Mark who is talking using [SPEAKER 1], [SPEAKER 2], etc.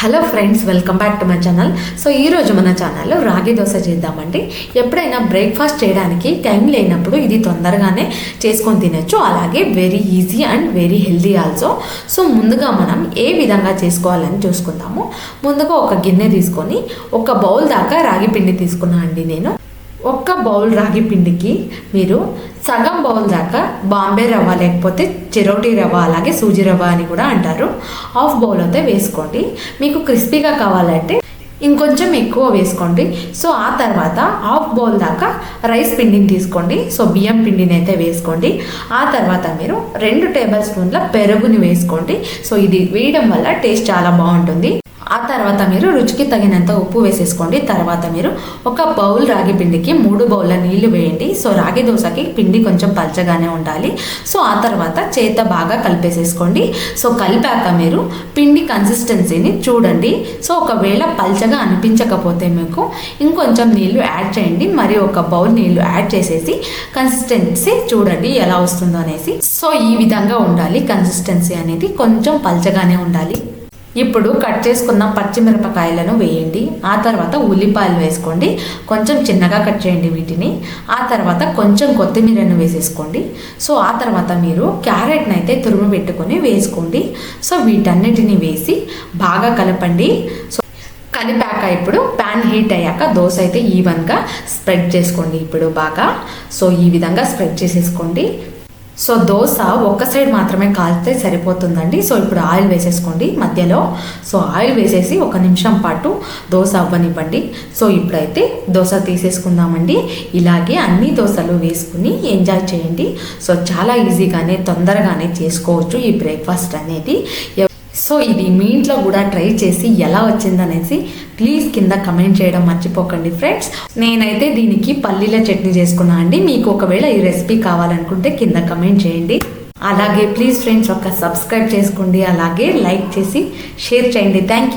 [SPEAKER 1] Hello friends welcome back to my channel so ఈరోజు మన ఛానల్లో రాగి దోశ చేద్దామండి. ఎప్పుడైనా బ్రేక్ఫాస్ట్ చేయడానికి టైం లేనప్పుడు ఇది తొందరగానే చేసుకొని తినొచ్చు. అలాగే very easy and very healthy also so ముందుగా మనం ఏ విధంగా చేసుకోవాలని చూసుకుందాము. ముందుగా ఒక గిన్నె తీసుకొని ఒక బౌల్ దాకా రాగి పిండి తీసుకున్నా అండి నేను. ఒక్క బౌల్ రాగి పిండికి మీరు సగం బౌల్ దాకా బాంబే రవ్వ లేకపోతే చిరోటి రవ్వ అలాగే సూజీ రవ్వ అని కూడా అంటారు. హాఫ్ బౌల్ అయితే వేసుకోండి. మీకు క్రిస్పీగా కావాలంటే ఇంకొంచెం ఎక్కువ వేసుకోండి. సో ఆ తర్వాత హాఫ్ బౌల్ దాకా రైస్ పిండిని తీసుకోండి. సో బియ్యం పిండిని అయితే వేసుకోండి. ఆ తర్వాత మీరు రెండు టేబుల్ స్పూన్ల పెరుగుని వేసుకోండి. సో ఇది వేయడం వల్ల టేస్ట్ చాలా బాగుంటుంది. ఆ తర్వాత మీరు రుచికి తగినంత ఉప్పు వేసేసుకోండి. తర్వాత మీరు ఒక బౌల్ రాగి పిండికి మూడు బౌల్ల నీళ్ళు వేయండి. సో రాగి దోశకి పిండి కొంచెం పల్చగానే ఉండాలి. సో ఆ తర్వాత చేత బాగా కలిపేసేసుకోండి. సో కలిపాక మీరు పిండి కన్సిస్టెన్సీని చూడండి. సో ఒకవేళ పల్చగా అనిపించకపోతే మీకు ఇంకొంచెం నీళ్ళు యాడ్ చేయండి. మరి ఒక బౌల్ నీళ్ళు యాడ్ చేసేసి కన్సిస్టెన్సీ చూడండి ఎలా వస్తుందో అనేసి సో ఈ విధంగా ఉండాలి. కన్సిస్టెన్సీ అనేది కొంచెం పల్చగానే ఉండాలి. ఇప్పుడు కట్ చేసుకున్న పచ్చిమిరపకాయలను వేయండి. ఆ తర్వాత ఉల్లిపాయలు వేసుకోండి. కొంచెం చిన్నగా కట్ చేయండి వీటిని. ఆ తర్వాత కొంచెం కొత్తిమీరను వేసేసుకోండి. సో ఆ తర్వాత మీరు క్యారెట్ని అయితే తురుము పెట్టుకొని వేసుకోండి. సో వీటన్నిటిని వేసి బాగా కలపండి. సో కలిపాక ఇప్పుడు ప్యాన్ హీట్ అయ్యాక దోశ అయితే ఈవెన్గా స్ప్రెడ్ చేసుకోండి. ఇప్పుడు బాగా సో ఈ విధంగా స్ప్రెడ్ చేసేసుకోండి. సో దోశ ఒక్క సైడ్ మాత్రమే కాల్తే సరిపోతుందండి. సో ఇప్పుడు ఆయిల్ వేసేసుకోండి మధ్యలో. సో ఆయిల్ వేసేసి ఒక నిమిషం పాటు దోశ అవ్వనివ్వండి. సో ఇప్పుడైతే దోశ తీసేసుకుందామండి. ఇలాగే అన్ని దోశలు వేసుకుని ఎంజాయ్ చేయండి. సో చాలా ఈజీగానే తొందరగానే చేసుకోవచ్చు ఈ బ్రేక్ఫాస్ట్ అనేది. సో ఇది మీ ఇంట్లో కూడా ట్రై చేసి ఎలా వచ్చిందనేసి ప్లీజ్ కింద కమెంట్ చేయడం మర్చిపోకండి ఫ్రెండ్స్ నేనైతే దీనికి పల్లీల చట్నీ చేసుకున్నా అండి. మీకు ఒకవేళ ఈ రెసిపీ కావాలనుకుంటే కింద కమెంట్ చేయండి. అలాగే ప్లీజ్ ఫ్రెండ్స్ ఒక సబ్స్క్రైబ్ చేసుకోండి. అలాగే లైక్ చేసి షేర్ చేయండి. Thank you